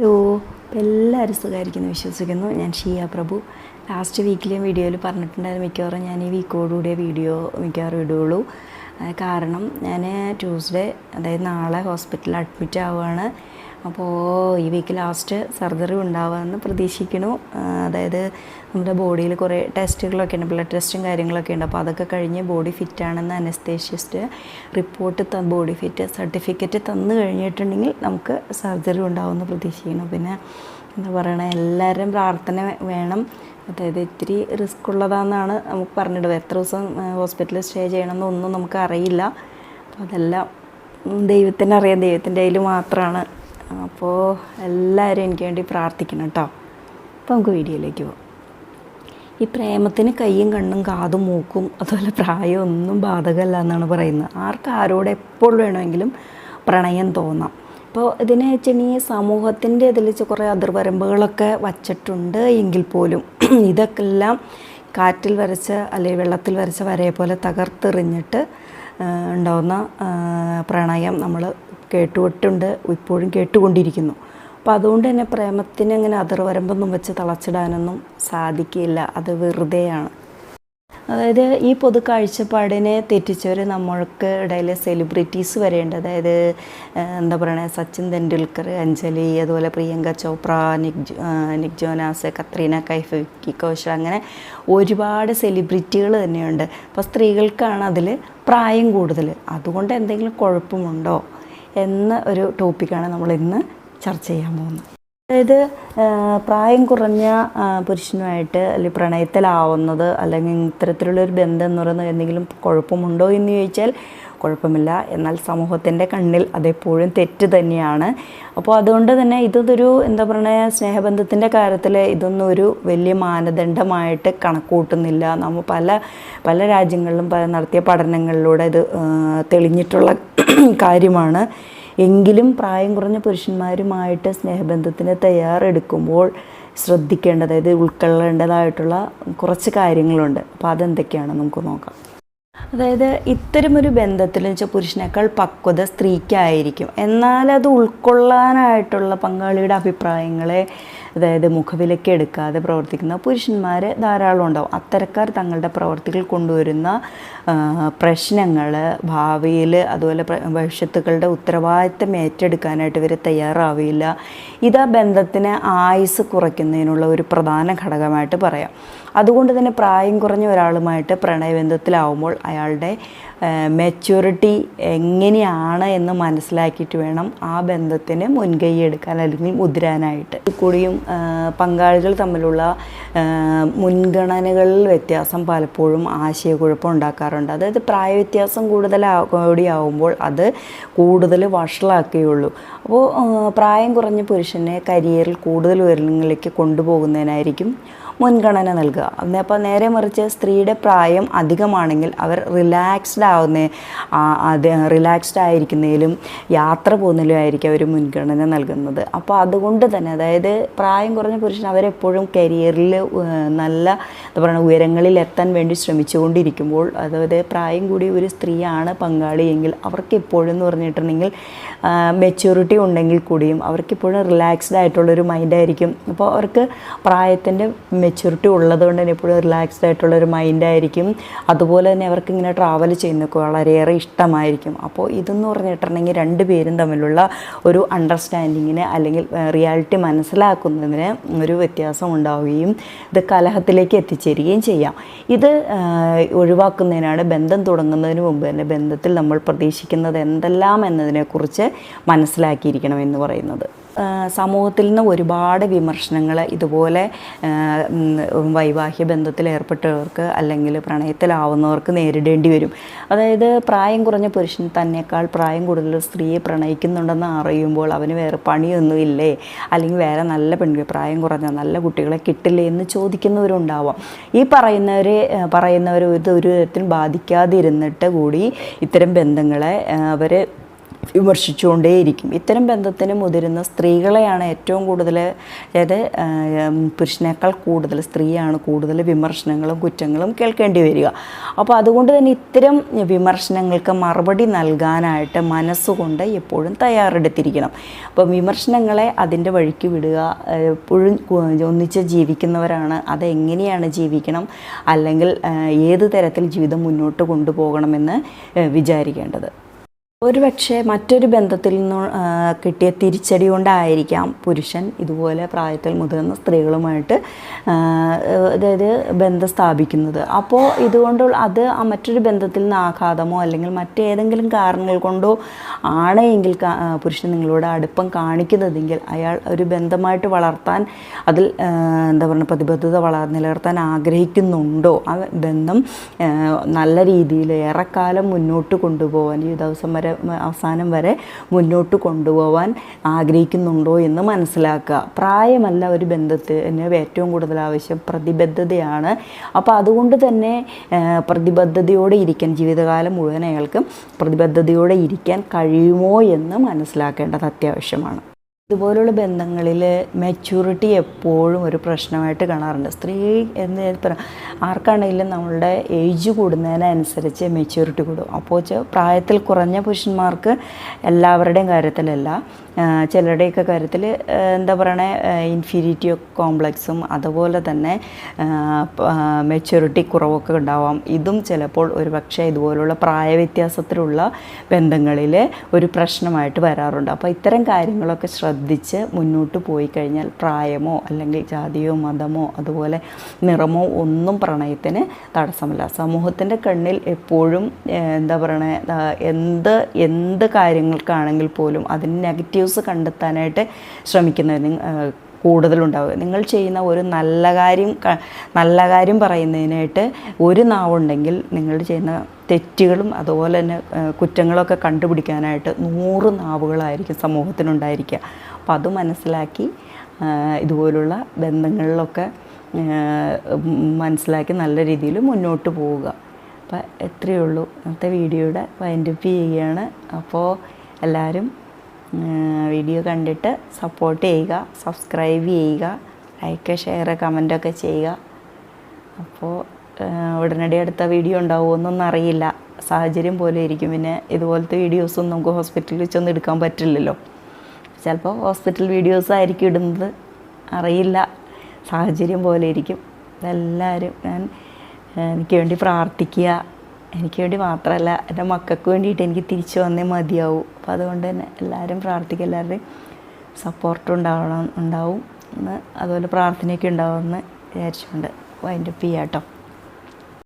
Hello എല്ലാവരും സുഖമായിരിക്കുന്നു വിശ്വസിക്കുന്നു. ഞാൻ ഷിയ പ്രഭു. ലാസ്റ്റ് വീക്കിലെ വീഡിയോയിൽ പറഞ്ഞിട്ടുണ്ടായിരുന്നു മിക്കവാറും ഞാൻ ഈ വീക്കോടുകൂടിയ വീഡിയോ മിക്കവാറും ഇടുകയുള്ളൂ. കാരണം ഞാൻ ട്യൂസ്ഡേ അതായത് നാളെ ഹോസ്പിറ്റലിൽ അഡ്മിറ്റ് ആവുകയാണ്. അപ്പോൾ ഈ വീക്ക് ലാസ്റ്റ് സർജറി ഉണ്ടാവാമെന്ന് പ്രതീക്ഷിക്കുന്നു. അതായത് നമ്മുടെ ബോഡിയിൽ കുറേ ടെസ്റ്റുകളൊക്കെ ഉണ്ട് ബ്ലഡ് ടെസ്റ്റും കാര്യങ്ങളൊക്കെ ഉണ്ട്. അപ്പോൾ അതൊക്കെ കഴിഞ്ഞ് ബോഡി ഫിറ്റാണെന്ന് അനസ്തേഷ്യസ്റ്റ് റിപ്പോർട്ട് ത ബോഡി ഫിറ്റ് സർട്ടിഫിക്കറ്റ് തന്നു കഴിഞ്ഞിട്ടുണ്ടെങ്കിൽ നമുക്ക് സർജറി ഉണ്ടാവുമെന്ന് പ്രതീക്ഷിക്കുന്നു. പിന്നെ എന്താ പറയണ എല്ലാവരും പ്രാർത്ഥന വേണം. അതായത് ഇത്തിരി റിസ്ക് ഉള്ളതാണെന്നാണ് നമുക്ക് പറഞ്ഞിടുക എത്ര ദിവസം ഹോസ്പിറ്റലിൽ സ്റ്റേ ചെയ്യണമെന്നൊന്നും നമുക്ക് അറിയില്ല. അപ്പോൾ അതെല്ലാം ദൈവത്തിനറിയാം ദൈവത്തിന്റെ കയ്യിൽ മാത്രമാണ് അപ്പോൾ എല്ലാവരും എനിക്ക് വേണ്ടി പ്രാർത്ഥിക്കണം കേട്ടോ. അപ്പോൾ നമുക്ക് വീഡിയോയിലേക്ക് പോകാം ഈ പ്രേമത്തിന് കയ്യും കണ്ണും കാതും മൂക്കും അതുപോലെ പ്രായം ഒന്നും ബാധകമല്ല എന്നാണ് പറയുന്നത്. ആർക്ക് ആരോട് എപ്പോൾ വേണമെങ്കിലും പ്രണയം തോന്നാം. അപ്പോൾ ഇതിനെ വെച്ചിട്ടുണ്ടെങ്കിൽ സമൂഹത്തിന്റെ ഇതിൽ കുറേ അതിർവരമ്പുകളൊക്കെ വച്ചിട്ടുണ്ട് എങ്കിൽ പോലും ഇതൊക്കെ എല്ലാം കാറ്റിൽ വരച്ച അല്ലെങ്കിൽ വെള്ളത്തിൽ വരച്ച വരയെ പോലെ തകർത്തെറിഞ്ഞിട്ട് ഉണ്ടാവുന്ന പ്രണയം നമ്മൾ കേട്ടുകൊട്ടുണ്ട് ഇപ്പോഴും കേട്ടുകൊണ്ടിരിക്കുന്നു. അപ്പോൾ അതുകൊണ്ട് തന്നെ പ്രേമത്തിന് അങ്ങനെ അതിർവരമ്പൊന്നും വെച്ച് തളച്ചിടാനൊന്നും സാധിക്കില്ല. അത് വെറുതെയാണ്. അതായത് ഈ പൊതു കാഴ്ചപ്പാടിനെ തെറ്റിച്ചവർ നമ്മൾക്ക് ഇടയിലെ സെലിബ്രിറ്റീസ് വരെയുണ്ട് അതായത് എന്താ പറയുക സച്ചിൻ തെണ്ടുൽക്കർ അഞ്ജലി അതുപോലെ Priyanka Chopra Nick Nick Jonas Katrina Kaif Vicky Kaushal അങ്ങനെ ഒരുപാട് സെലിബ്രിറ്റികൾ തന്നെയുണ്ട്. അപ്പോൾ സ്ത്രീകൾക്കാണ് അതിൽ പ്രായം കൂടുതൽ അതുകൊണ്ട് എന്തെങ്കിലും കുഴപ്പമുണ്ടോ? എന്ന ഒരു ടോപ്പിക്കാണ് നമ്മൾ ഇന്ന് ചർച്ച ചെയ്യാൻ പോകുന്നത്. അതായത് പ്രായം കുറഞ്ഞ പുരുഷനുമായിട്ട് അല്ലെങ്കിൽ പ്രണയത്തിലാവുന്നത് അല്ലെങ്കിൽ ഇത്തരത്തിലുള്ളൊരു ബന്ധം എന്ന് പറയുന്നത് എന്തെങ്കിലും കുഴപ്പമുണ്ടോ എന്ന് ചോദിച്ചാൽ കുഴപ്പമില്ല. എന്നാൽ സമൂഹത്തിന്റെ കണ്ണിൽ അതെപ്പോഴും തെറ്റ് തന്നെയാണ്. അപ്പോൾ അതുകൊണ്ട് തന്നെ ഇതൊരു എന്താ പറയുക സ്നേഹബന്ധത്തിന്റെ കാര്യത്തിൽ ഇതൊന്നും ഒരു വലിയ മാനദണ്ഡമായിട്ട് കണക്കൂട്ടുന്നില്ല. നമ്മൾ പല പല രാജ്യങ്ങളിലും നടത്തിയ പഠനങ്ങളിലൂടെ ഇത് തെളിഞ്ഞിട്ടുള്ള കാര്യമാണ്. എങ്കിലും പ്രായം കുറഞ്ഞ പുരുഷന്മാരുമായിട്ട് സ്നേഹബന്ധത്തിന് തയ്യാറെടുക്കുമ്പോൾ ശ്രദ്ധിക്കേണ്ടത് അതായത് ഉൾക്കൊള്ളേണ്ടതായിട്ടുള്ള കുറച്ച് കാര്യങ്ങളുണ്ട്. അപ്പോൾ അതെന്തൊക്കെയാണ് നമുക്ക് നോക്കാം. അതായത് ഇത്തരമൊരു ബന്ധത്തിൽ വെച്ചാൽ പുരുഷനേക്കാൾ പക്വത സ്ത്രീക്കായിരിക്കും. എന്നാൽ അത് ഉൾക്കൊള്ളാനായിട്ടുള്ള പങ്കാളിയുടെ അഭിപ്രായങ്ങളെ അതായത് മുഖവിലയ്ക്ക് എടുക്കാതെ പ്രവർത്തിക്കുന്ന പുരുഷന്മാർ ധാരാളം ഉണ്ടാവും. അത്തരക്കാർ തങ്ങളുടെ പ്രവർത്തികൾ കൊണ്ടുവരുന്ന പ്രശ്നങ്ങൾ ഭാവിയിൽ അതുപോലെ ഭവിഷ്യത്തുക്കളുടെ ഉത്തരവാദിത്തം ഏറ്റെടുക്കാനായിട്ട് ഇവർ തയ്യാറാവില്ല. ഇത് ബന്ധത്തിന് ആയുസ് കുറയ്ക്കുന്നതിനുള്ള ഒരു പ്രധാന ഘടകമായിട്ട് പറയാം. അതുകൊണ്ട് തന്നെ പ്രായം കുറഞ്ഞ ഒരാളുമായിട്ട് പ്രണയബന്ധത്തിലാവുമ്പോൾ അയാളുടെ മെച്യൂരിറ്റി എങ്ങനെയാണ് എന്ന് മനസ്സിലാക്കിയിട്ട് വേണം ആ ബന്ധത്തിന് മുൻകൈ എടുക്കാൻ അല്ലെങ്കിൽ മുതിരാനായിട്ട്. കൂടിയും പങ്കാളികൾ തമ്മിലുള്ള മുൻഗണനകളിൽ വ്യത്യാസം പലപ്പോഴും ആശയക്കുഴപ്പം ഉണ്ടാക്കാറുണ്ട്. അതായത് പ്രായവ്യത്യാസം കൂടുതൽ കൂടിയാവുമ്പോൾ അത് കൂടുതൽ വഷളാക്കുകയുള്ളൂ. അപ്പോൾ പ്രായം കുറഞ്ഞ പുരുഷനെ കരിയറിൽ കൂടുതൽ ഉയരങ്ങളിലേക്ക് കൊണ്ടുപോകുന്നതിനായിരിക്കും മുൻഗണന നൽകുക. അപ്പോൾ നേരെ മറിച്ച് സ്ത്രീയുടെ പ്രായം അധികമാണെങ്കിൽ അവർ റിലാക്സ്ഡ് ആവുന്ന അത് റിലാക്സ്ഡ് ആയിരിക്കുന്നതിലും യാത്ര പോകുന്നതിലും ആയിരിക്കും അവർ മുൻഗണന നൽകുന്നത്. അപ്പോൾ അതുകൊണ്ട് തന്നെ അതായത് പ്രായം കുറഞ്ഞ പുരുഷൻ അവരെപ്പോഴും കരിയറിൽ നല്ല എന്താ പറയുക ഉയരങ്ങളിൽ എത്താൻ വേണ്ടി ശ്രമിച്ചുകൊണ്ടിരിക്കുമ്പോൾ അതായത് പ്രായം കൂടി ഒരു സ്ത്രീയാണ് പങ്കാളിയെങ്കിൽ അവർക്ക് എപ്പോഴും എന്ന് പറഞ്ഞിട്ടുണ്ടെങ്കിൽ മെച്യൂരിറ്റി ഉണ്ടെങ്കിൽ കൂടിയും അവർക്കിപ്പോഴും റിലാക്സ്ഡ് ആയിട്ടുള്ളൊരു മൈൻഡായിരിക്കും അപ്പോൾ അവർക്ക് പ്രായത്തിന്റെ മെച്യൂരിറ്റി ഉള്ളത് കൊണ്ട് തന്നെ എപ്പോഴും റിലാക്സ്ഡ് ആയിട്ടുള്ളൊരു മൈൻഡായിരിക്കും അതുപോലെ തന്നെ അവർക്ക് ഇങ്ങനെ ട്രാവൽ ചെയ്യുന്നൊക്കെ വളരെയേറെ ഇഷ്ടമായിരിക്കും. അപ്പോൾ ഇതെന്ന് പറഞ്ഞിട്ടുണ്ടെങ്കിൽ രണ്ട് പേരും തമ്മിലുള്ള ഒരു അണ്ടർസ്റ്റാൻഡിങ്ങിന് അല്ലെങ്കിൽ റിയാലിറ്റി മനസ്സിലാക്കുന്നതിന് ഒരു വ്യത്യാസം ഉണ്ടാവുകയും ഇത് കലഹത്തിലേക്ക് എത്തിച്ചേരുകയും ചെയ്യാം. ഇത് ഒഴിവാക്കുന്നതിനാണ് ബന്ധം തുടങ്ങുന്നതിന് മുമ്പ് തന്നെ ബന്ധത്തിൽ നമ്മൾ പ്രതീക്ഷിക്കുന്നത് എന്തെല്ലാം എന്നതിനെക്കുറിച്ച് മനസ്സിലാക്കിയിരിക്കണം എന്ന് പറയുന്നത്. സമൂഹത്തിൽ നിന്ന് ഒരുപാട് വിമർശനങ്ങൾ ഇതുപോലെ വൈവാഹിക ബന്ധത്തിൽ ഏർപ്പെട്ടവർക്ക് അല്ലെങ്കിൽ പ്രണയത്തിലാവുന്നവർക്ക് നേരിടേണ്ടി വരും. അതായത് പ്രായം കുറഞ്ഞ പുരുഷൻ തന്നെക്കാൾ പ്രായം കൂടുതൽ സ്ത്രീയെ പ്രണയിക്കുന്നുണ്ടെന്ന് അറിയുമ്പോൾ അവന് വേറെ പണിയൊന്നുമില്ലേ? അല്ലെങ്കിൽ വേറെ നല്ല പെൺകുട്ടി പ്രായം കുറഞ്ഞ നല്ല കുട്ടികളെ കിട്ടില്ലേ എന്ന് ചോദിക്കുന്നവരുണ്ടാവാം. ഈ പറയുന്നവരെ പറയുന്നവരെ ഇത് ഒരു തരത്തിൽ ബാധിക്കാതിരുന്നിട്ട് കൂടി ഇത്തരം ബന്ധങ്ങളെ അവർ വിമർശിച്ചുകൊണ്ടേയിരിക്കും. ഇത്തരം ബന്ധത്തിന് മുതിരുന്ന സ്ത്രീകളെയാണ് ഏറ്റവും കൂടുതൽ അതായത് പുരുഷനേക്കാൾ കൂടുതൽ സ്ത്രീയാണ് കൂടുതൽ വിമർശനങ്ങളും കുറ്റങ്ങളും കേൾക്കേണ്ടി വരിക. അപ്പോൾ അതുകൊണ്ട് തന്നെ ഇത്തരം വിമർശനങ്ങൾക്ക് മറുപടി നൽകാനായിട്ട് മനസ്സുകൊണ്ട് എപ്പോഴും തയ്യാറെടുത്തിരിക്കണം. അപ്പം വിമർശനങ്ങളെ അതിന്റെ വഴിക്ക് വിടുക എപ്പോഴും ഒന്നിച്ച് ജീവിക്കുന്നവരാണ് അതെങ്ങനെയാണ് ജീവിക്കണം അല്ലെങ്കിൽ ഏത് തരത്തിൽ ജീവിതം മുന്നോട്ട് കൊണ്ടുപോകണമെന്ന് വിചാരിക്കേണ്ടത്. ഒരുപക്ഷെ മറ്റൊരു ബന്ധത്തിൽ നിന്ന് കിട്ടിയ തിരിച്ചടി കൊണ്ടായിരിക്കാം പുരുഷൻ ഇതുപോലെ പ്രായത്തിൽ മുതിർന്ന സ്ത്രീകളുമായിട്ട് അതായത് ബന്ധം സ്ഥാപിക്കുന്നത്. അപ്പോൾ ഇതുകൊണ്ട് അത് മറ്റൊരു ബന്ധത്തിൽ നിന്ന് ആഘാതമോ അല്ലെങ്കിൽ മറ്റേതെങ്കിലും കാരണങ്ങൾ കൊണ്ടോ ആണ് എങ്കിൽ പുരുഷൻ നിങ്ങളോട് അടുപ്പം കാണിക്കുന്നതെങ്കിൽ അയാൾ ഒരു ബന്ധമായിട്ട് വളർത്താൻ അതിൽ എന്താ പറയുക പ്രതിബദ്ധത വളർ നിലനിർത്താൻ ആഗ്രഹിക്കുന്നുണ്ടോ? ആ ബന്ധം നല്ല രീതിയിൽ ഏറെക്കാലം മുന്നോട്ട് കൊണ്ടുപോകാൻ ജീവിതാവസാനം വരെ അവസാനം വരെ മുന്നോട്ട് കൊണ്ടുപോകാൻ ആഗ്രഹിക്കുന്നുണ്ടോ എന്ന് മനസ്സിലാക്കുക. പ്രായമല്ല ഒരു ബന്ധത്തിന് ഏറ്റവും കൂടുതൽ ആവശ്യം പ്രതിബദ്ധതയാണ്. അപ്പോൾ അതുകൊണ്ട് തന്നെ പ്രതിബദ്ധതയോടെ ഇരിക്കാൻ ജീവിതകാലം മുഴുവൻ അയാൾക്ക് പ്രതിബദ്ധതയോടെ ഇരിക്കാൻ കഴിയുമോ എന്ന് മനസ്സിലാക്കേണ്ടത് അത്യാവശ്യമാണ്. ഇതുപോലുള്ള ബന്ധങ്ങളിൽ മെച്യൂരിറ്റി എപ്പോഴും ഒരു പ്രശ്നമായിട്ട് കാണാറുണ്ട്. സ്ത്രീ എന്ന് പറയാം ആർക്കാണെങ്കിലും നമ്മളുടെ ഏജ് കൂടുന്നതിനനുസരിച്ച് മെച്യൂരിറ്റി കൂടും. അപ്പോൾ പ്രായത്തിൽ കുറഞ്ഞ പുരുഷന്മാർക്ക് എല്ലാവരുടെയും കാര്യത്തിലല്ല. ചിലരുടെയൊക്കെ കാര്യത്തിൽ എന്താ പറയണേ ഇൻഫീരിറ്റി കോംപ്ലക്സും അതുപോലെ തന്നെ മെച്യൂരിറ്റി കുറവൊക്കെ ഉണ്ടാവാം. ഇതും ചിലപ്പോൾ ഒരു പക്ഷേ ഇതുപോലുള്ള പ്രായവ്യത്യാസത്തിലുള്ള ബന്ധങ്ങളിൽ ഒരു പ്രശ്നമായിട്ട് വരാറുണ്ട്. അപ്പോൾ ഇത്തരം കാര്യങ്ങളൊക്കെ ശ്രദ്ധിച്ച് മുന്നോട്ട് പോയി കഴിഞ്ഞാൽ പ്രായമോ അല്ലെങ്കിൽ ജാതിയോ മതമോ അതുപോലെ നിറമോ ഒന്നും പ്രണയത്തിന് തടസ്സമല്ല. സമൂഹത്തിന്റെ കണ്ണിൽ എപ്പോഴും എന്താ പറയണേ എന്ത് എന്ത് കാര്യങ്ങൾക്കാണെങ്കിൽ പോലും അതിന് നെഗറ്റീവ്സ് കണ്ടെത്താനായിട്ട് ആ, കൂടുതലുണ്ടാവുക. നിങ്ങൾ ചെയ്യുന്ന ഒരു നല്ല കാര്യം നല്ല കാര്യം പറയുന്നതിനായിട്ട് ഒരു നാവുണ്ടെങ്കിൽ നിങ്ങൾ ചെയ്യുന്ന തെറ്റുകളും അതുപോലെ തന്നെ കുറ്റങ്ങളൊക്കെ കണ്ടുപിടിക്കാനായിട്ട് നൂറ് നാവുകളായിരിക്കും സമൂഹത്തിനുണ്ടായിരിക്കുക. അപ്പോൾ അത് മനസ്സിലാക്കി ഇതുപോലുള്ള ബന്ധങ്ങളിലൊക്കെ മനസ്സിലാക്കി നല്ല രീതിയിൽ മുന്നോട്ട് പോവുക. അപ്പോൾ എത്രയേ ഉള്ളൂ. ഇന്നത്തെ വീഡിയോയുടെ വൈൻഡപ്പ് ചെയ്യുകയാണ്. അപ്പോൾ എല്ലാവരും വീഡിയോ കണ്ടിട്ട് സപ്പോർട്ട് ചെയ്യുക സബ്സ്ക്രൈബ് ചെയ്യുക ലൈക്ക് ഷെയർ കമന്റൊക്കെ ചെയ്യുക. അപ്പോൾ ഉടനടി അടുത്ത വീഡിയോ ഉണ്ടാവുമെന്നൊന്നും അറിയില്ല. സാഹചര്യം പോലെ ഇരിക്കും പിന്നെ ഇതുപോലത്തെ വീഡിയോസൊന്നും നമുക്ക് ഹോസ്പിറ്റലിൽ വെച്ചൊന്നും എടുക്കാൻ പറ്റില്ലല്ലോ. ചിലപ്പോൾ ഹോസ്പിറ്റൽ വീഡിയോസ് ആയിരിക്കും ഇടുന്നത്. അറിയില്ല. സാഹചര്യം പോലെ ഇരിക്കും എല്ലാവരും ഞാൻ എനിക്ക് വേണ്ടി പ്രാർത്ഥിക്കുക. എനിക്ക് വേണ്ടി മാത്രമല്ല എന്റെ മക്കൾക്ക് വേണ്ടിയിട്ട് എനിക്ക് തിരിച്ചു വന്നേ മതിയാവും. അപ്പോൾ അതുകൊണ്ട് തന്നെ എല്ലാവരും പ്രാർത്ഥിക്കുക എല്ലാവരുടെയും സപ്പോർട്ട് ഉണ്ടാവണം ഉണ്ടാവും. അതുപോലെ പ്രാർത്ഥനയൊക്കെ ഉണ്ടാവുമെന്ന് വിചാരിച്ചുകൊണ്ട് വൈൻഡപ്പ് ചെയ്യാം കേട്ടോ.